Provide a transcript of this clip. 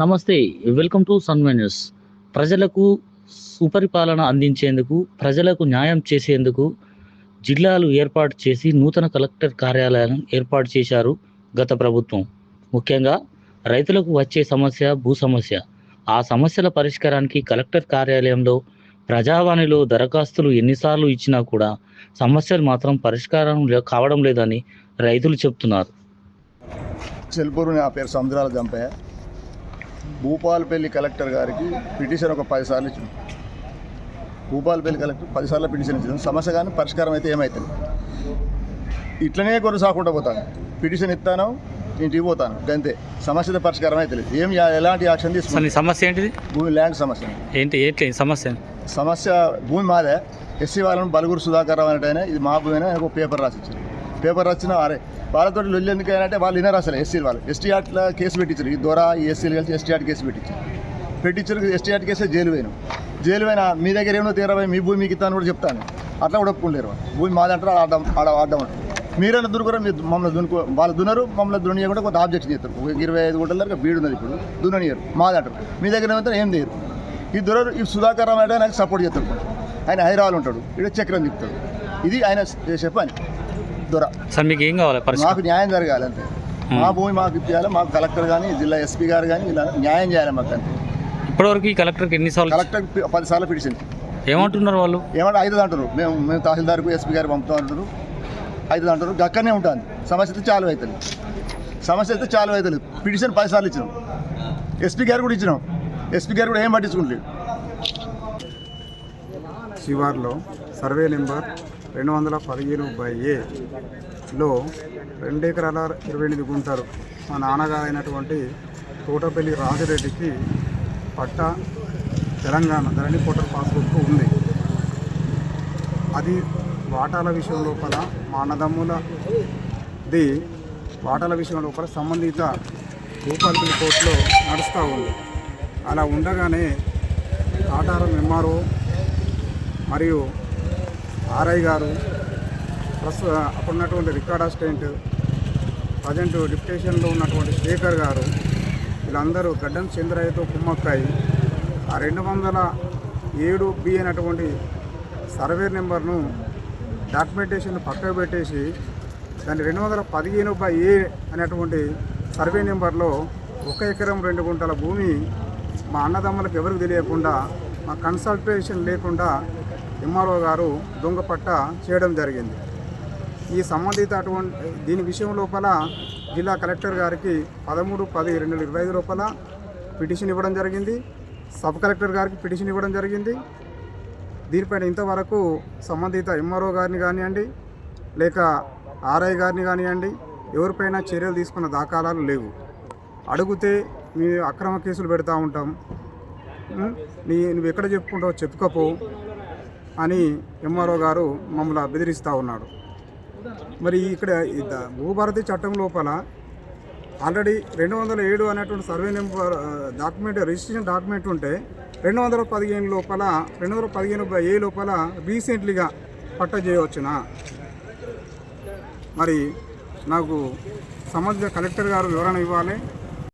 నమస్తే welcome to sun news. ప్రజలకు సుపరిపాలన అందించేందుకు ప్రజలకు న్యాయం చేసేందుకు జిల్లాలు ఏర్పాటు చేసి నూతన కలెక్టర్ కార్యాలయాలను ఏర్పాటు చేశారు గత ప్రభుత్వం. ముఖ్యంగా రైతులకు వచ్చే సమస్య భూ సమస్య. ఆ సమస్యల పరిష్కారానికి కలెక్టర్ కార్యాలయంలో ప్రజావాణిలో దరఖాస్తులు ఎన్నిసార్లు ఇచ్చినా కూడా సమస్యలు మాత్రం పరిష్కారం లే- కావడం లేదని రైతులు చెప్తున్నారు. చెల్పూరు నా పేరు సముద్రాల జంపయ్య. భూపాలపల్లి కలెక్టర్ గారికి పిటిషన్ ఒక పది సార్లు ఇచ్చింది భూపాలపల్లి కలెక్టర్ పది సార్లు పిటిషన్ ఇచ్చింది సమస్య కానీ పరిష్కారం అయితే ఏమవుతుంది ఇట్లనే కొనసాకుండా పోతాను. పిటిషన్ ఇస్తాను ఇంటికి పోతాను. గంతే. సమస్య పరిష్కారం అవుతుంది ఏం ఎలాంటి యాక్షన్ తీసుకుని సమస్య ఏంటిది? భూమి ల్యాండ్ సమస్య. ఏంటి ఏంటి సమస్య? సమస్య భూమి మాదే. ఎస్సీ వాళ్ళని బలుగురు సుధాకర్ రావు అనేట ఆయన ఇది మా భూమి ఒక పేపర్ రాసిచ్చారు. పేపర్ వచ్చినా అరే వాళ్ళతో లొల్లి ఎందుకైనా అంటే వాళ్ళు వినరు అసలు ఎస్సీ వాళ్ళు. ఎస్టీ ఆర్ట్ల కేసు పెట్టించారు. ఈ ద్వారా ఈ ఎస్సీలు కలిసి ఎస్టీ ఆర్ట్ కేసు పెట్టించారు. పెట్టించారు ఎస్టీ ఆర్ట్ కేసే జైలు పోయినాం. జైలు పోయినా మీ దగ్గర ఏమో తీరవై మీ భూమి మీకు ఇస్తాను కూడా చెప్తాను. అట్లా కూడా ఒప్పుకోలేరు భూమి భూమి మాదంటారు ఆడడం ఆడ ఆడడం అంటారు మీరైనా దునుకోరు మీరు మమ్మల్ని దునుకో వాళ్ళు దున్నారు మమ్మల్ని దునియకుండా కొంత ఆబ్జెక్షన్ చేస్తారు. ఒక ఇరవై ఐదు గుంటల దగ్గర బీడు ఉన్నది ఇప్పుడు దున్ననియరు మాదంటారు మీ దగ్గర ఏమంటారు ఏం తీయరు ఈ దొరరు ఈ సుధాకర్ రావు నాకు సపోర్ట్ చేస్తాడు ఆయన హైదరాబాద్ ఉంటాడు ఇక్కడ చక్రం తిప్పుతాడు. ఇది ఆయన చెప్పాను. దొర సార్ మీకు ఏం కావాలి పరిస్థితి మాకు న్యాయం జరగాలి అంతే. మా భూమి మాకు ఇప్పించాలి మాకు కలెక్టర్ కానీ జిల్లా ఎస్పీ గారు కానీ ఇలా న్యాయం చేయాలి మాకు అంతే. ఇప్పటివరకు ఈ కలెక్టర్కి ఎన్నిసార్లు కలెక్టర్ పది సార్లు పిటిషన్. ఏమంటున్నారు వాళ్ళు? ఏమంటే ఐదు అంటారు. మేము మేము తహసీల్దార్కు ఎస్పీ గారు పంపుతాం అంటారు. ఐదు అంటారు. అక్కడనే ఉంటుంది. సమస్య అయితే చాలు అవుతుంది. సమస్య అయితే చాలు అవుతుంది. పిటిషన్ పది సార్లు ఇచ్చినాం. ఎస్పీ గారు కూడా ఇచ్చినాం. ఎస్పీ గారు కూడా ఏం పట్టించుకోలేదు శివార్లో సర్వే నెంబర్ రెండు వందల పదిహేను బై ఏలో రెండు ఎకరాల ఇరవై ఎనిమిది గుంటలు మా నాన్నగారు అయినటువంటి తోటపల్లి రాజిరెడ్డికి పట్ట తెలంగాణ ధరణి పోర్టల్ పాస్బుక్ ఉంది. అది వాటాల విషయం లోపల మా అన్నదమ్ములది వాటాల విషయం లోపల సంబంధిత భూపాలపల్లి కోర్టులో నడుస్తూ ఉంది. అలా ఉండగానే కాటారం ఎంఆర్ఓ మరియు ఆర్ఐ గారు ప్లస్ అప్పుడున్నటువంటి రికార్డ్ అసిస్టెంట్ ప్రజెంట్ డిప్యుటేషన్లో ఉన్నటువంటి శేఖర్ గారు వీళ్ళందరూ గడ్డం చంద్రయ్యతో కుమ్మక్కాయి ఆ రెండు వందల ఏడు బి అనేటువంటి సర్వే నెంబర్ను డాక్యుమెంటేషన్ పక్కకు పెట్టేసి దాన్ని రెండు వందల పదిహేను బై ఏ అనేటువంటి సర్వే నెంబర్లో ఒక ఎకరం రెండు గుంటల భూమి మా అన్నదమ్ములకు ఎవరికి తెలియకుండా మా కన్సల్టేషన్ లేకుండా ఎంఆర్ఓ గారు దొంగ పట్ట చేయడం జరిగింది. ఈ సంబంధిత అటువంటి దీని విషయం లోపల జిల్లా కలెక్టర్ గారికి పదమూడు పది రెండు వేల ఇరవై ఐదు లోపల పిటిషన్ ఇవ్వడం జరిగింది. సబ్ కలెక్టర్ గారికి పిటిషన్ ఇవ్వడం జరిగింది. దీనిపైన ఇంతవరకు సంబంధిత ఎంఆర్ఓ గారిని కానివ్వండి లేక ఆర్ఐ గారిని కానివ్వండి ఎవరిపైన చర్యలు తీసుకున్న దాఖలాలు లేవు. అడిగితే మీ అక్రమ కేసులు పెడతా ఉంటాం. నీ నువ్వు ఎక్కడ చెప్పుకుంటావు చెప్పుకోపో. అని ఎంఆర్ఓ గారు మమ్మల్ని బెదిరిస్తూ ఉన్నాడు. మరి ఇక్కడ ఈ ద- భూభారతి చట్టం లోపల ఆల్రెడీ రెండు వందల ఏడు అనేటువంటి survey number document registration document ఉంటే రెండు వందల పదిహేను లోపల రెండు వందల పదిహేను ఏ లోపల రీసెంట్లీగా పట్ట చేయవచ్చునా? మరి నాకు సంబంధిత కలెక్టర్ గారు వివరణ ఇవ్వాలి.